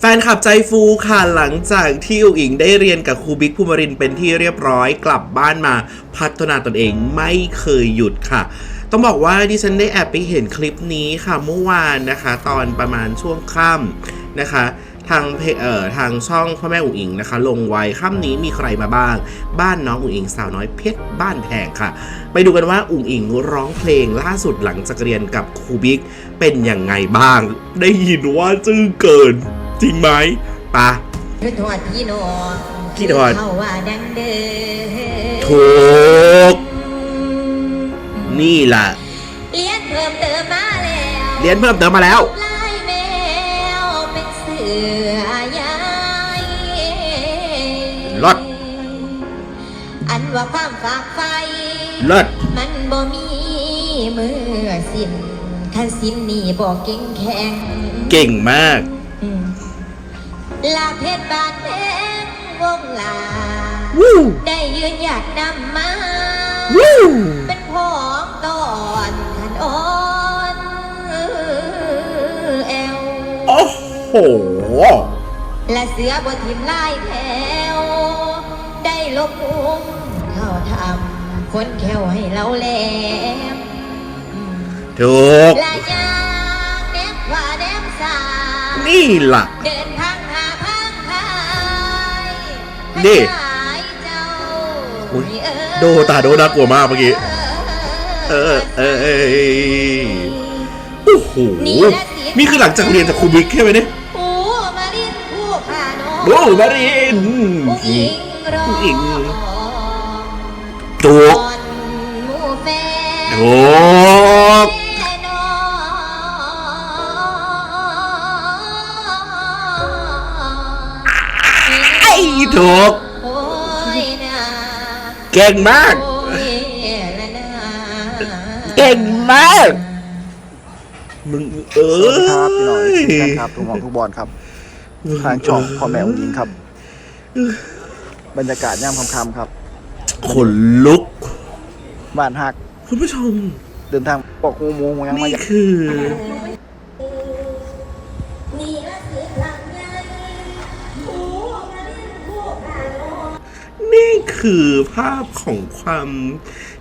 แฟนคลับใจฟูค่ะหลังจากที่อุ๋งอิงได้เรียนกับครูบิ๊กภูมิรินเป็นที่เรียบร้อยกลับบ้านมาพัฒนาตนเองไม่เคยหยุดค่ะ ต้องบอกว่าดิฉันได้แอบไปเห็นคลิปนี้ค่ะเมื่อวานนะคะ ตอนประมาณช่วงค่ำนะคะทางเพเอ่อทางช่องพ่อแม่อุ๋งอิงนะคะ ลงไว้ค่ำนี้มีใครมาบ้าง บ้านน้องอุ๋งอิงสาวน้อยเพชรบ้านแพงค่ะ ไปดูกันว่าอุ๋งอิงร้องเพลงล่าสุดหลังจากเรียนกับครูบิ๊กเป็นยังไงบ้าง ได้ยินว่าจื้อเกิน จริงไหมปะคือทอดพี่น้องพี่น้องเขาว่าดังเดิมถูกนี่แหละเรียนเพิ่มเติมมาแล้วเรียนเพิ่มเติมมาแล้วลายแมวเป็นเสือยายรถอันว่าความฝากไฟเลิศมันบ่มีมือสิ้นถ้าสิ้นนี่บ่เก่งแข็งเก่งมากอืม ลาเพชรบานเพงวงลา วู้ได้ยืนอยากนำมา วู้เป็นของตอนขันอ่อนแอวโอ้โหและเสือบนทิมลายแถวได้ลบอุ้มเข้าทำคนแควให้เราแหลมอืมถูกและยางแนบขวาแนบซ้ายนี่ล่ะเดินทางหาพังพาย นี่ขยายเจ้าอุ๊ยเอ้ยโดตาโดน่ากลัวมากเมื่อกี้เออเออเออโอ้โห นี่คือหลังจากเรียนจากครูบิ๊กใช่ไหมเนี่ยโอ้มารินผู้ขาน้องโอ้มารินผู้หญิงรอผู้หญิงถูกก่อ ถูกโอ้ยนะเก่งมากโอ้ยนะนะเก่งมาก มึงเอสวัสดีครับพี่น้องอทุกท่านครับทุกหมองทุกบอลครับทางช่องพ่อแม่องค์หญิงครับ บรรยากาศย่ำค่ำๆครับ ขนลุก บ้านฮัก คุณผู้ชม เดินทางปอกงูมูยังมานี่อยากคือ คือภาพของความ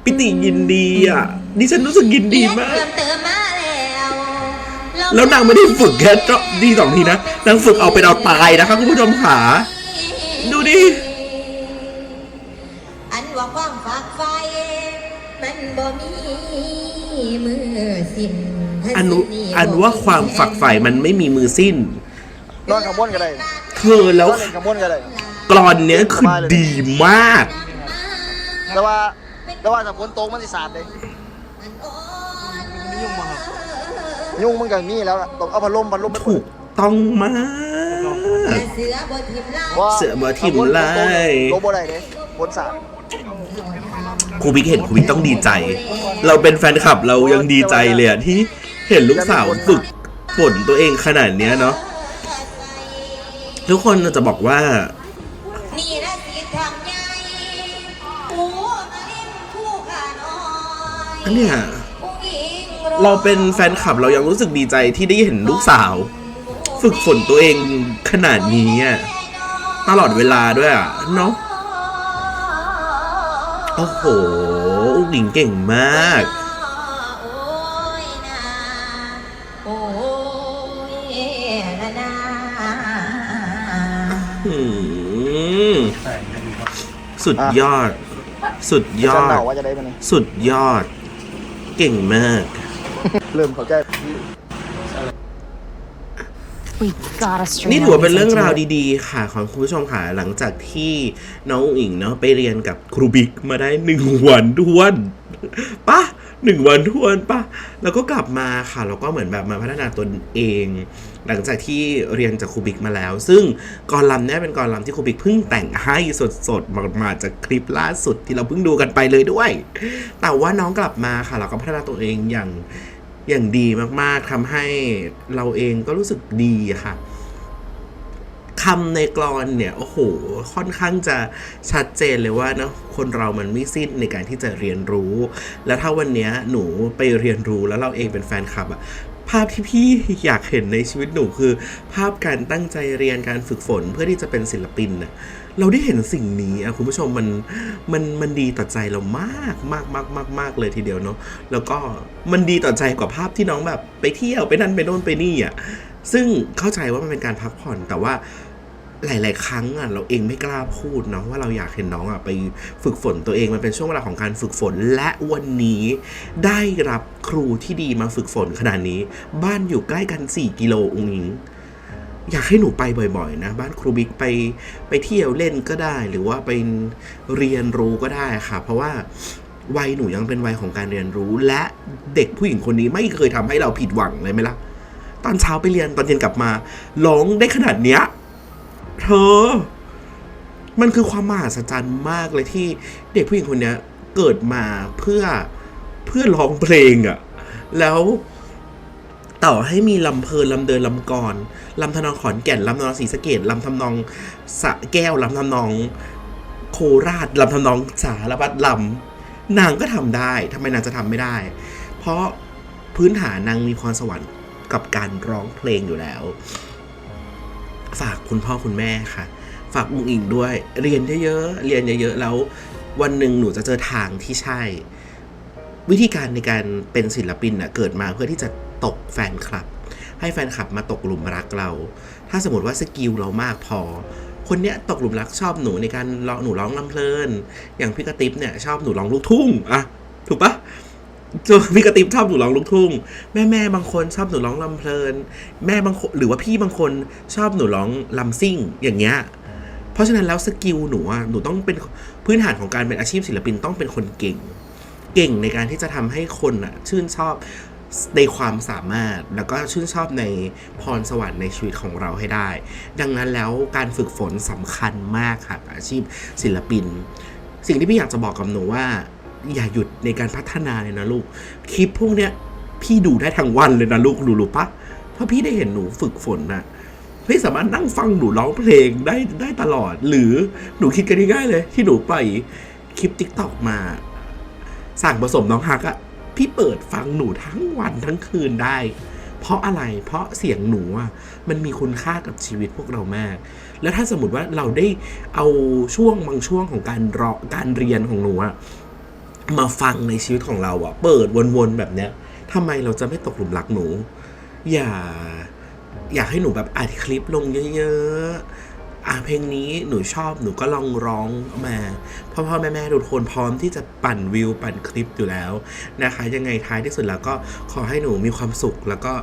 ปิติยินดีอะดิฉันรู้สึกยินดีมากเพิ่มเติมมาแล้วแล้วนางไม่ได้ฝึกแค่รอบดีสองทีนะนางฝึกเอาเป็นเอาตายนะคะคุณผู้ชมขาดูดิอันว่าความฝากไฟมันบ่มีมือสิ้นถ้าอันสิ้อันว่าความฝักใฝ่มันไม่มีมือสิ้นนอนขบวนก็ได้เธอแล้วนอนเล่นขบวนก็ได้ กรอนเนี้ยคือดีมาก แต่ว่าแต่ว่าถ้าฝนตกมันสิสาดเลยยุ่งมันก็มีแล้วล่ะต้องเอาพัดลมพัดลมไปถูกต้องมากเสือบนทิมล่าว่าเสือบ่ทิ่มไล่ลมบ่ได้เลยฝนสาดครูบิ๊กเห็นครูบิ๊กต้องดีใจ เราเป็นแฟนคลับเรายังดีใจเลยอะที่เห็นลูกสาวฝึกฝนตัวเองขนาดเนี้ยเนาะทุกคนจะบอกว่า เนี้ยผู้หญิงเราเป็นแฟนคลับเรายังรู้สึกดีใจที่ได้เห็นลูกสาว ฝึกฝนตัวเองขนาดนี้อะตลอดเวลาด้วยอะเนาะโอ้โหอุ๋งอิงเก่งมากโอ้ยนะโอ้ยนะนะอืมสุดยอด สุดยอจะดหนาวว่าจะได้มันนี่สุดยอด เก่งมาก เริ่มเข้าใจ We gotta string นี่ all ถือว่าเป็น these เรื่อง into ราว it. ดีๆ ค่ะ ของคุณผู้ชมค่ะ หลังจากที่น้องอุ๋งอิงเนาะไปเรียนกับครูบิ๊กมาได้หนึ่งวันทวน ปะหนึ่งวันทวนปะแล้วก็กลับมาค่ะ แล้วก็เหมือนแบบมาพัฒนาตนเอง หลังจากที่เรียนจากครูบิกมาแล้ว ซึ่งกรลำเนี่ยเป็นกรลำที่ครูบิกเพิ่งแต่งให้สดๆมามาจากคลิปล่าสุดที่เราเพิ่งดูกันไปเลยด้วย แต่ว่าน้องกลับมาค่ะเราก็พัฒนาตัวเองอย่างอย่างดีมากๆทำให้เราเองก็รู้สึกดีค่ะ คำในกรอนเนี่ยโอ้โหค่อนข้างจะชัดเจนเลยว่านะคนเรามันไม่สิ้นในการที่จะเรียนรู้ แล้วถ้าวันเนี้ยหนูไปเรียนรู้แล้วเราเองเป็นแฟนคลับอะภาพที่พี่อยากเห็นในชีวิตหนูคือ ภาพการตั้งใจเรียนการฝึกฝนเพื่อที่จะเป็นศิลปินน่ะเราได้เห็นสิ่งนี้อะคุณผู้ชมมันมันมันดีต่อใจเรามากมากมากมากมากเลยทีเดียวเนาะแล้วก็มันดีต่อใจกว่าภาพที่น้องแบบ ไปเที่ยวไปนั่นไปโน่นไปนี่อะซึ่งเข้าใจว่ามันเป็นการพักผ่อนแต่ว่า หลาย ๆ ครั้งอะเราเองไม่กล้าพูดเนาะว่าเราอยากเห็นน้องอะไปฝึกฝนตัวเองมันเป็นช่วงเวลาของการฝึกฝน และวันนี้ได้รับครูที่ดีมาฝึกฝนขนาดนี้ บ้านอยู่ใกล้กัน 4 กิโลองค์หญิงอยากให้หนูไปบ่อย ๆ นะ บ้านครูบิ๊กไปไปเที่ยวเล่นก็ได้ หรือว่าไปเรียนรู้ก็ได้ค่ะ เพราะว่าวัยหนูยังเป็นวัยของการเรียนรู้ และเด็กผู้หญิงคนนี้ไม่เคยทำให้เราผิดหวังเลยไหมล่ะ ตอนเช้าไปเรียนตอนเย็นกลับมาร้องได้ขนาดเนี้ย ธอ มันคือความมหัศจรรย์มากเลยที่เด็กผู้หญิงคนนี้เกิดมาเพื่อเพื่อร้องเพลงอะ่ะ แล้วต่อให้มีลำเพลินลำเดินลำกรลำทนองขอนแก่นลำทนองศรีสะเกดลำทำนองสะแก้วลำทำนองโคราชลำทำนองสารพัดลำนางก็ทำได้ทำไมนางจะทำไม่ได้ เพราะพื้นฐานนางมีพรสวรรค์กับการร้องเพลงอยู่แล้ว ฝากคุณพ่อคุณแม่ค่ะ ฝากอุ้งอิงด้วย เรียนเยอะๆเรียนเยอะๆแล้ววันหนึ่งหนูจะเจอทางที่ใช่ วิธีการในการเป็นศิลปินน่ะเกิดมาเพื่อที่จะตกแฟนคลับ ให้แฟนคลับมาตกหลุมรักเรา ถ้าสมมติว่าสกิลเรามากพอ คนเนี้ยตกหลุมรักชอบหนูในการร้องหนูร้องลำเพลิน อย่างพี่กระติบเนี่ยชอบหนูร้องลูกทุ่งอะถูกปะ จนพี่กระติบชอบหนูร้องลูกทุ่ง แม่แม่บางคนชอบหนูร้องลำเพลิน แม่บางคนหรือว่าพี่บางคนชอบหนูร้องลำซิ่งอย่างเงี้ยเพราะฉะนั้นแล้วสกิลหนูอะหนูต้องเป็นพื้นฐานของการเป็นอาชีพศิลปินต้องเป็นคนเก่ง เก่งในการที่จะทำให้คนอะชื่นชอบในความสามารถแล้วก็ชื่นชอบในพรสวรรค์ในชีวิตของเราให้ได้ ดังนั้นแล้วการฝึกฝนสำคัญมากค่ะกับอาชีพศิลปิน สิ่งที่พี่อยากจะบอกกับหนูว่า อย่าหยุดในการพัฒนาเลยนะลูก คลิปพวกเนี้ย พี่ดูได้ทั้งวันเลยนะลูกรู้รู้ปะเพราะพี่ได้เห็นหนูฝึกฝนนะพี่สามารถนั่งฟังหนูร้องเพลงได้ได้ตลอด หรือหนูคิดกันง่ายๆเลย ที่หนูไปล่อยคลิปติ๊กต็อกมา สั่งผสมน้องฮักอะพี่เปิดฟังหนูทั้งวันทั้งคืนได้ เพราะอะไรเพราะเสียงหนูอะมันมีคุณค่ากับชีวิตพวกเรามาก แล้วถ้าสมมติว่าเราได้เอาช่วงบางช่วงของการรอการเรียนของหนูอะ มาฟังในชีวิตของเราอะเปิดวนๆแบบเนี้ยทำไมเราจะไม่ตกหลุมรักหนู อย่า อยากให้หนูแบบอัดคลิปลงเยอะๆอะเพลงนี้หนูชอบหนูก็ลองร้องมาพ่อพ่อแม่แม่ทุกคนพร้อมที่จะปั่นวิวปั่นคลิปอยู่แล้วนะคะ ยังไงท้ายที่สุดแล้วก็ขอให้หนูมีความสุขแล้วก็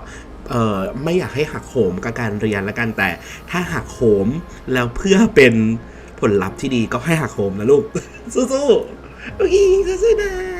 เออไม่อยากให้หักโหมกับการเรียนละกันแต่ถ้าหักโหมแล้วเพื่อเป็นผลลัพธ์ที่ดีก็ให้หักโหมนะลูกสู้ๆ โอเคสู้ๆนะ